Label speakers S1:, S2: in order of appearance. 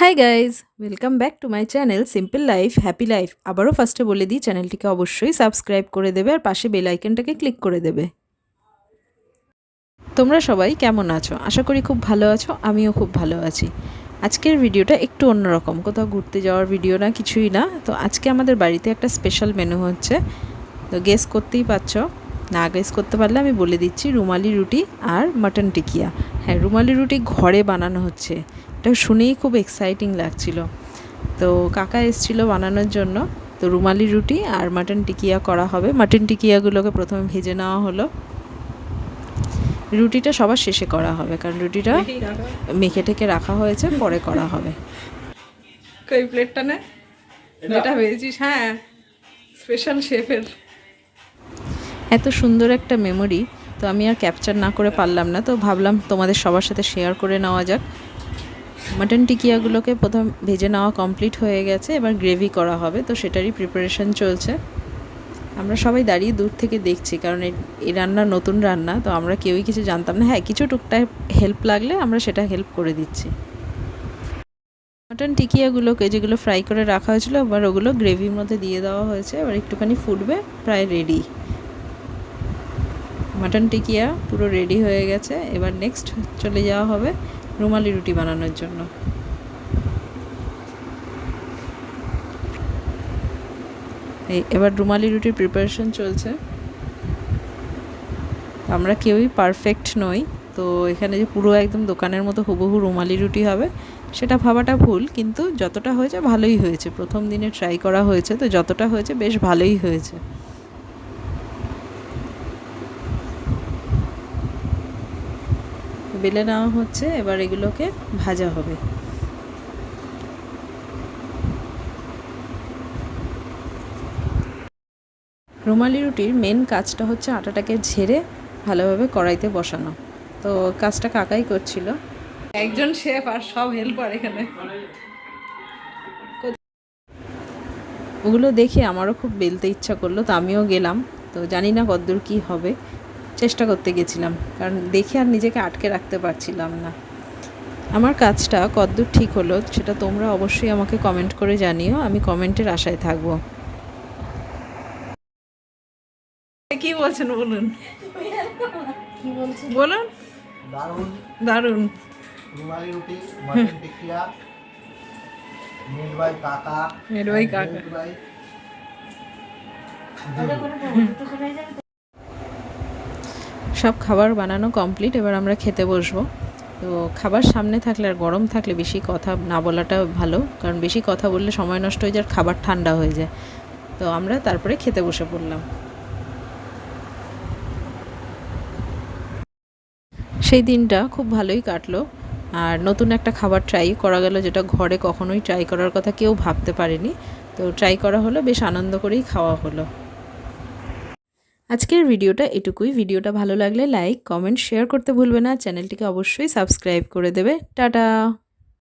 S1: Hi guys welcome back to my channel simple life happy life আবারও ফার্স্টে বলে দিই চ্যানেলটিকে অবশ্যই সাবস্ক্রাইব করে দেবে আর পাশে বেল আইকনটাকে ক্লিক করে দেবে। তোমরা সবাই কেমন আছো? আশা করি খুব ভালো আছো, আমিও খুব ভালো আছি। আজকের ভিডিওটা একটু অন্যরকম, কোথাও ঘুরতে যাওয়ার ভিডিও না, কিছুই না। তো আজকে আমাদের বাড়িতে একটা স্পেশাল মেনু হচ্ছে। তো গেস করতেই পারছ? না গেস করতে পারলে আমি বলে দিচ্ছি রুমালি রুটি আর মাটন টিকিয়া। হ্যাঁ রুমালি রুটি ঘরে বানানো হচ্ছে। এটা শুনেই খুব এক্সাইটিং লাগছিল। তো কাকা এসেছিল বানানোর জন্য। তো রুমালি রুটি আর মাটন টিকিয়া করা হবে। মাটন টিকিয়াগুলোকে প্রথমে ভেজে নেওয়া হলো। রুটিটা সবার শেষে করা হবে কারণ রুটিটা মেখে টেকে রাখা হয়েছে পরে করা হবে।
S2: কই প্লেটটা নে? যেটা ভেজেছিস হ্যাঁ। স্পেশাল শেফের
S1: এত সুন্দর একটা মেমোরি তো আমি আর ক্যাপচার না করে পারলাম না। তো ভাবলাম তোমাদের সবার সাথে শেয়ার করে নেওয়া যাক। মাটন টিকিয়াগুলোকে প্রথম ভেজে নেওয়া কমপ্লিট হয়ে গেছে, এবার গ্রেভি করা হবে, তো সেটারই প্রিপারেশন চলছে। আমরা সবাই দাঁড়িয়ে দূর থেকে দেখছি, কারণ এই- রান্না নতুন রান্না, তো আমরা কেউই কিছু জানতাম না। হ্যাঁ কিছু টুকটাক হেল্প লাগলে আমরা সেটা হেল্প করে দিচ্ছি। মাটন টিকিয়াগুলোকে যেগুলো ফ্রাই করে রাখা হয়েছিল, এবার ওগুলো গ্রেভির মধ্যে দিয়ে দেওয়া হয়েছে। এবার একটুখানি ফুটবে, প্রায় রেডি মাটন টিকিয়া পুরো রেডি হয়ে গেছে। এবার নেক্সট চলে যাওয়া হবে রুমালি রুটি বানানোর জন্য। এই, এবার রুমালি রুটির প্রিপারেশন চলছে। আমরা কেউই পারফেক্ট নই, তো এখানে যে পুরো একদম দোকানের মতো হুবহু রুমালি রুটি হবে, সেটা ভাবাটা ভুল, কিন্তু যতটা হয়েছে ভালোই হয়েছে। প্রথম দিনে ট্রাই করা হয়েছে, তো যতটা হয়েছে বেশ ভালোই হয়েছে। বেলে নেওয়া হচ্ছে, এবার এগুলোকে ভাজা হবে। রুমালি রুটির মেন কাজটা হচ্ছে আটাটাকে ঝেড়ে ভালোভাবে কড়াইতে বসানো। তো কাজটা কাকাই করছিল।
S2: একজন শেফ আর সব হেল্পার এখানে।
S1: ওগুলো দেখে আমারও খুব বেলতে ইচ্ছা করল, তো আমিও গেলাম। তো জানি না কদ্দূর কী হবে। চেষ্টা করতে গেছিলাম কারণ দেখে আর নিজেকে আটকে রাখতে পারছিলাম না। আমার কাজটা কদ্দূর ঠিক হলো সেটা তোমরা অবশ্যই আমাকে কমেন্ট করে জানিও আমি কমেন্টের আশায় থাকব।
S2: কি বলছেন বলুন? বলুন।
S3: দারুণ।
S2: দারুণ।
S3: রুমালি রুটি মটন টিকিয়া মেড কাকা
S2: Made কাকা।
S1: সব খাবার বানানো কমপ্লিট এবার আমরা খেতে বসবো। তো খাবার সামনে থাকলে আর গরম থাকলে বেশি কথা না বলাটা ভালো, কারণ বেশি কথা বললে সময় নষ্ট হয়ে যায় খাবার ঠান্ডা হয়ে যায়। তো আমরা তারপরে খেতে বসে পড়লাম। সেই দিনটা খুব ভালোই কাটলো। আর নতুন একটা খাবার ট্রাই করা গেল যেটা ঘরে কখনোই ট্রাই করার কথা কেউ ভাবতে পারেনি। তো ট্রাই করা হলো, বেশ আনন্দ করেই খাওয়া হলো। আজকের ভিডিওটা এটুকুই। ভিডিওটা ভালো লাগলে লাইক, কমেন্ট, শেয়ার করতে ভুলবে না। চ্যানেলটিকে অবশ্যই সাবস্ক্রাইব করে দেবে। টাটা!